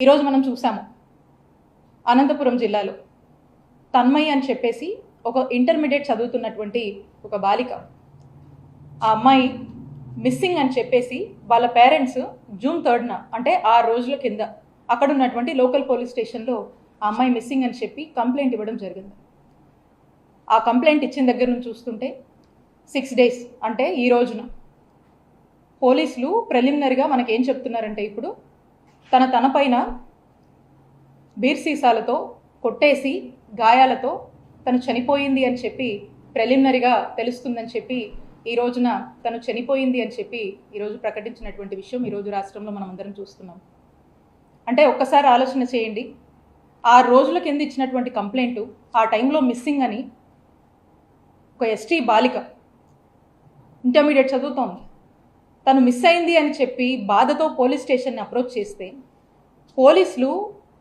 ఈరోజు మనం చూసాము అనంతపురం జిల్లాలో తన్మయ్య అని చెప్పేసి ఒక ఇంటర్మీడియట్ చదువుతున్నటువంటి ఒక బాలిక. ఆ అమ్మాయి మిస్సింగ్ అని చెప్పేసి వాళ్ళ పేరెంట్స్ జూన్ థర్డ్న అంటే ఆరు రోజుల కింద అక్కడ ఉన్నటువంటి లోకల్ పోలీస్ స్టేషన్లో ఆ అమ్మాయి మిస్సింగ్ అని చెప్పి కంప్లైంట్ ఇవ్వడం జరిగింది. ఆ కంప్లైంట్ ఇచ్చిన దగ్గర నుంచి చూస్తుంటే సిక్స్ డేస్ అంటే ఈ రోజున పోలీసులు ప్రిలిమినరీగా మనకి ఏం చెప్తున్నారంటే ఇప్పుడు తన తన పైన బీర్ సీసాలతో కొట్టేసి గాయాలతో తను చనిపోయింది అని చెప్పి ప్రిలిమినరీగా తెలుస్తుందని చెప్పి ఈ రోజున తను చనిపోయింది అని చెప్పి ఈరోజు ప్రకటించినటువంటి విషయం ఈరోజు రాష్ట్రంలో మనం అందరం చూస్తున్నాం. అంటే ఒక్కసారి ఆలోచన చేయండి. ఆ రోజుల కింద ఇచ్చినటువంటి కంప్లైంట్ ఆ టైంలో మిస్సింగ్ అని ఒక ఎస్టీ బాలిక ఇంటర్మీడియట్ చదువుతోంది. తను మిస్ అయింది అని చెప్పి బాధతో పోలీస్ స్టేషన్ని అప్రోచ్ చేస్తే పోలీసులు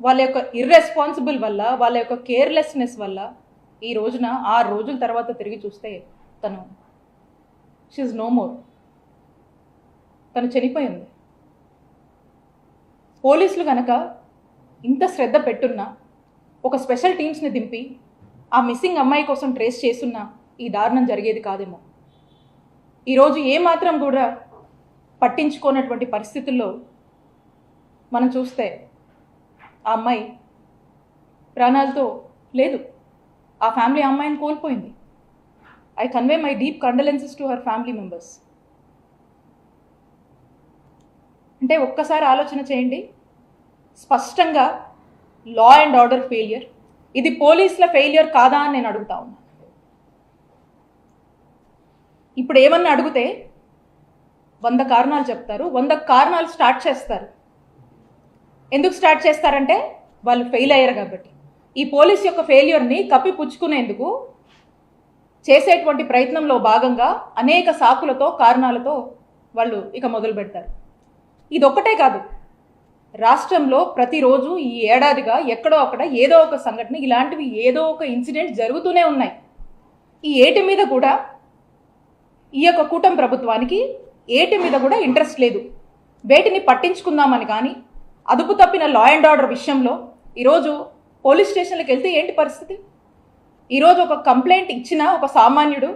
వాళ్ళ యొక్క ఇర్రెస్పాన్సిబుల్ వల్ల వాళ్ళ యొక్క కేర్లెస్నెస్ వల్ల ఈ రోజున ఆరు రోజుల తర్వాత తిరిగి చూస్తే తను షీఈ్ నో మోర్ తను చనిపోయింది. పోలీసులు కనుక ఇంత శ్రద్ధ పెట్టున్నా ఒక స్పెషల్ టీమ్స్ని దింపి ఆ మిస్సింగ్ అమ్మాయి కోసం ట్రేస్ చేస్తున్నా ఈ దారుణం జరిగేది కాదేమో. ఈరోజు ఏమాత్రం కూడా పట్టించుకోనటువంటి పరిస్థితుల్లో మనం చూస్తే ఆ అమ్మాయి ప్రాణాలతో లేదు. ఆ ఫ్యామిలీ అమ్మాయిని కోల్పోయింది. I convey my deep condolences to her family members. అంటే ఒక్కసారి ఆలోచన చేయండి. స్పష్టంగా లా అండ్ ఆర్డర్ ఫెయిలియర్. ఇది పోలీసుల ఫెయిలియర్ కాదా అని నేను అడుగుతా ఉన్నాను ఇప్పుడు ఏమన్నా అడిగితే వంద కారణాలు చెప్తారు వంద కారణాలు స్టార్ట్ చేస్తారు. ఎందుకు స్టార్ట్ చేస్తారంటే వాళ్ళు ఫెయిల్ అయ్యారు కాబట్టి. ఈ పోలీస్ యొక్క ఫెయిల్యూర్ని కప్పిపుచ్చుకునేందుకు చేసేటువంటి ప్రయత్నంలో భాగంగా అనేక సాకులతో కారణాలతో వాళ్ళు ఇక మొదలు పెడతారు. ఇది ఒక్కటే కాదు రాష్ట్రంలో ప్రతిరోజు ఈ ఏడాదిగా ఎక్కడో అక్కడ ఏదో ఒక సంఘటన ఇలాంటివి ఏదో ఒక ఇన్సిడెంట్ జరుగుతూనే ఉన్నాయి. ఈ ఏటి మీద కూడా ఈ యొక్క కూటమి ప్రభుత్వానికి ఏటి మీద కూడా ఇంట్రెస్ట్ లేదు. వేటిని పట్టించుకుందామని కానీ అదుపు తప్పిన లా అండ్ ఆర్డర్ విషయంలో ఈరోజు పోలీస్ స్టేషన్లకు వెళ్తే ఏంటి పరిస్థితి? ఈరోజు ఒక కంప్లైంట్ ఇచ్చిన ఒక సామాన్యుడు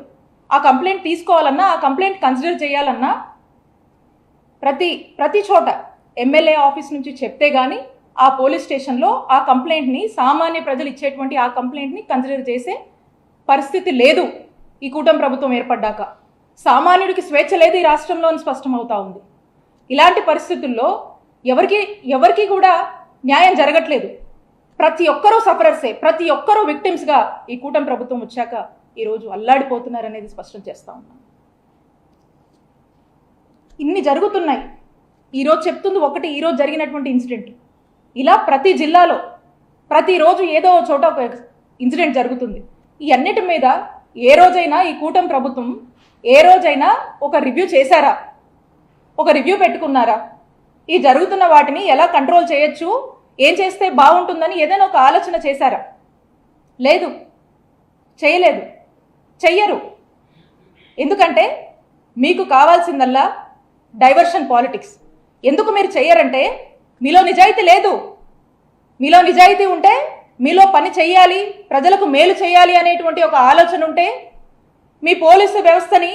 ఆ కంప్లైంట్ తీసుకోవాలన్నా ఆ కంప్లైంట్ కన్సిడర్ చేయాలన్నా ప్రతి ప్రతి చోట ఎమ్మెల్యే ఆఫీస్ నుంచి చెప్తే కానీ ఆ పోలీస్ స్టేషన్లో ఆ కంప్లైంట్ని సామాన్య ప్రజలు ఇచ్చేటువంటి ఆ కంప్లైంట్ని కన్సిడర్ చేసే పరిస్థితి లేదు ఈ కూటమి ప్రభుత్వం ఏర్పడ్డాక. సామాన్యుడికి స్వేచ్ఛ లేదు ఈ రాష్ట్రంలో అని స్పష్టమవుతా ఉంది. ఇలాంటి పరిస్థితుల్లో ఎవరికి ఎవరికి కూడా న్యాయం జరగట్లేదు. ప్రతి ఒక్కరూ సఫరర్సే ప్రతి ఒక్కరూ విక్టిమ్స్గా ఈ కూటమి ప్రభుత్వం వచ్చాక ఈరోజు అల్లాడిపోతున్నారనేది స్పష్టం చేస్తా ఉన్నాను ఇన్ని జరుగుతున్నాయి. ఈరోజు చెప్తుంది ఒకటి ఈరోజు జరిగినటువంటి ఇన్సిడెంట్. ఇలా ప్రతి జిల్లాలో ప్రతిరోజు ఏదో చోట ఒక ఇన్సిడెంట్ జరుగుతుంది. ఈ అన్నిటి మీద ఏ రోజైనా ఈ కూటమి ప్రభుత్వం ఏ రోజైనా ఒక రివ్యూ చేశారా? ఒక రివ్యూ పెట్టుకున్నారా? ఈ జరుగుతున్న వాటిని ఎలా కంట్రోల్ చేయొచ్చు? ఏం చేస్తే బాగుంటుందని ఏదైనా ఒక ఆలోచన చేశారా? లేదు. చేయలేదు. చెయ్యరు. ఎందుకంటే మీకు కావాల్సిందల్లా డైవర్షన్ పాలిటిక్స్. ఎందుకు మీరు చెయ్యరంటే మీలో నిజాయితీ లేదు. మీలో నిజాయితీ ఉంటే మీలో పని చెయ్యాలి ప్రజలకు మేలు చేయాలి అనేటువంటి ఒక ఆలోచన ఉంటే మీ పోలీసు వ్యవస్థని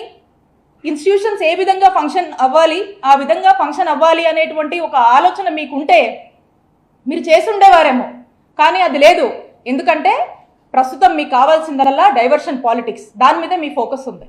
ఇన్స్టిట్యూషన్స్ ఏ విధంగా ఫంక్షన్ అవ్వాలి ఆ విధంగా ఫంక్షన్ అవ్వాలి అనేటువంటి ఒక ఆలోచన మీకుంటే మీరు చేసుండేవారేమో. కానీ అది లేదు. ఎందుకంటే ప్రస్తుతం మీకు కావాల్సిందల్లా డైవర్షన్ పాలిటిక్స్ దాని మీద మీ ఫోకస్ ఉంది.